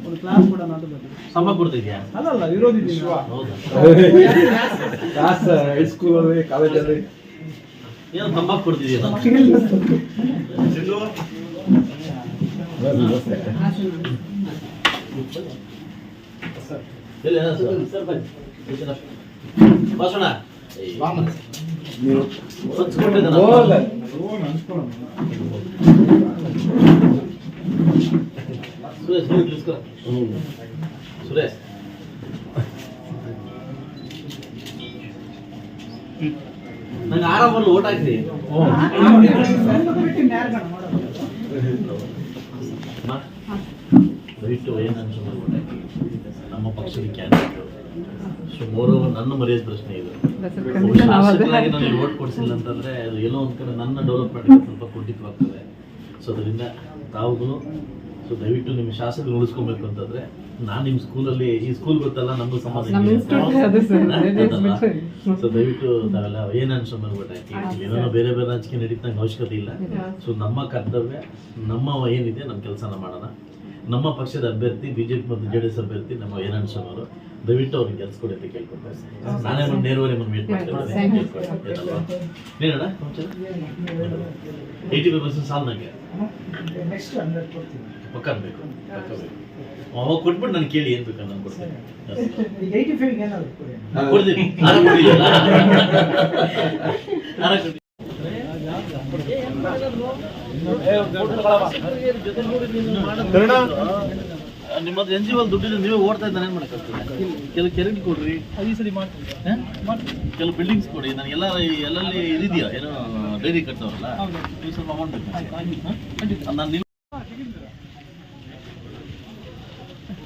ಒಂದು ಕ್ಲಾಸ್ ಕೂಡ ನಾನು ಬಂದಿದ್ದೆ. ಸಂಬಳ ಕೊಡ್ತಿದ್ಯಾ? ಅಲ್ಲಲ್ಲ ವಿರೋಧಿ ಕ್ಲಾಸ್ ಹೌದಾ? ಕ್ಲಾಸ್ ಹೈಸ್ಕೂಲಲ್ಲಿ ಕಾಲೇಜಲ್ಲಿ ಏನು ತಂಬಾಕು ಕೊಡ್ತಿದ್ಯಾ ಎಲ್ಲಿ ಭಾಷಣ ನೀವು ಸುರೇಶ್ ಹೋಗಿ ತಿಳಿಸ್ಕೊ ಸುರೇಶ್. ನಂಗೆ ಆರಾಮಲ್ಲಿ ಓಟ್ ಹಾಕಿದೆ ದಯವಿಟ್ಟು ಏನು ಅನ್ಸೋದು ಓಟ್ ಹಾಕಿ. ನಮ್ಮ ಪಕ್ಷದ ಕ್ಯಾಂಡಿಡೇಟ್. ಸೊ ಮೋರೋವರ್ ನನ್ನ ಮರ್ಯಾದೆ ಪ್ರಶ್ನೆ ಇದು. ಶಾಸಕರಾಗಿ ನನಗೆ ಓಟ್ ಕೊಡಿಸಿಲ್ಲ ಅಂತಂದ್ರೆ ಅದು ಏನೋ ಒಂದ್ ಕಡೆ ನನ್ನ ಡೆವಲಪ್ಮೆಂಟ್ ಸ್ವಲ್ಪ ಕುಂಠಿತವಾಗ್ತದೆ. ಸೊ ಅದರಿಂದ ತಾವುಗಳು ಸೊ ದಯವಿಟ್ಟು ನಿಮ್ಮ ಶಾಸಕರು ಉಳಿಸ್ಕೊಬೇಕು ಅಂತಂದ್ರೆ ನಾನು ನಿಮ್ಮ ಸ್ಕೂಲಲ್ಲಿ ಈ ಸ್ಕೂಲ್ ಗೊತ್ತಲ್ಲ ನಮಗೂ ಸಮಾಧಾನ. ಸೊ ದಯವಿಟ್ಟು ತಾವೆಲ್ಲ ಏನು ಅನ್ಸೋ ಓಟ್ ಹಾಕಿ ಏನೋ ಬೇರೆ ಬೇರೆ ರಾಜಕೀಯ ನಡೀತಂಗೆ ಅವಶ್ಯಕತೆ ಇಲ್ಲ. ಸೊ ನಮ್ಮ ಕರ್ತವ್ಯ ನಮ್ಮ ಏನಿದೆ ನಮ್ಮ ಕೆಲಸನ ಮಾಡೋಣ. ನಮ್ಮ ಪಕ್ಷದ ಅಭ್ಯರ್ಥಿ ಬಿಜೆಪಿ ಮತ್ತು ಜೆ ಡಿ ಎಸ್ ಅಭ್ಯರ್ಥಿ ನಮ್ಮ ಏನ್ ಶರ್ಮರು ದಯವಿಟ್ಟು ಅವ್ರಿಗೆ ಕೆಲಸ ಕೊಡಿ ಅಂತ. ನಾನೇ ಒಂದು ನೇರವಾಗಿ ನಿಮ್ಮನ್ನು ಮೀಟ್. ಮಾಡ್ತೀನಿ ನೀನಣ್ಣ ಏಯ್ಟಿ ಫೈವ್ ಪರ್ಸೆಂಟ್ ಸಾಲ್ ನನಗೆ ನೆಕ್ಸ್ಟ್ ಹಂಡ್ರೆಡ್ ಕೊಡ್ತೀನಿ. ಪಕ್ಕ ಬೇಕು ಪಕ್ಕ ಬೇಕು ಅವಾಗ ಕೊಟ್ಬಿಟ್ಟು ನಾನು ಕೇಳಿ ಏನು ಬೇಕು ನಾನು ಕೊಡ್ತೀನಿ. ಏಯ್ಟಿ ಫೈವ್ ಏನಾದ್ರು ಕೊಡಿ. ಕೊಡ್ತೀನಿ. ನಾನು ಕೊಟ್ಟಿಲ್ಲ ನಾನು ಕೊಟ್ಟಿಲ್ಲ ನಿಮ್ಮದು ಎನ್ ಜಿ ಒಲ್ ದುಡ್ಡಿನ ನೀವೇ ಓಡ್ತಾ ಇದ್ದಾನೆ ಏನು ಮಾಡೋಕ್ಕಾಗ್ತದೆ ಕೆಲವು ಕೆರೆಗೆ ಕೊಡ್ರಿ. ಈ ಸರಿ ಮಾಡ್ತೀನಿ. ಹ? ಕೆಲವು ಬಿಲ್ಡಿಂಗ್ಸ್ ಕೊಡಿ. ನನಗೆಲ್ಲ ಎಲ್ಲಲ್ಲಿ ಇದಿದೆಯಾ? ಏನೋ ಡೈರಿ ಕಟ್ತಾವಲ್ಲ ನೀವು ಸ್ವಲ್ಪ ಅಮೌಂಟ್ ಬೇಕು. ನಾನು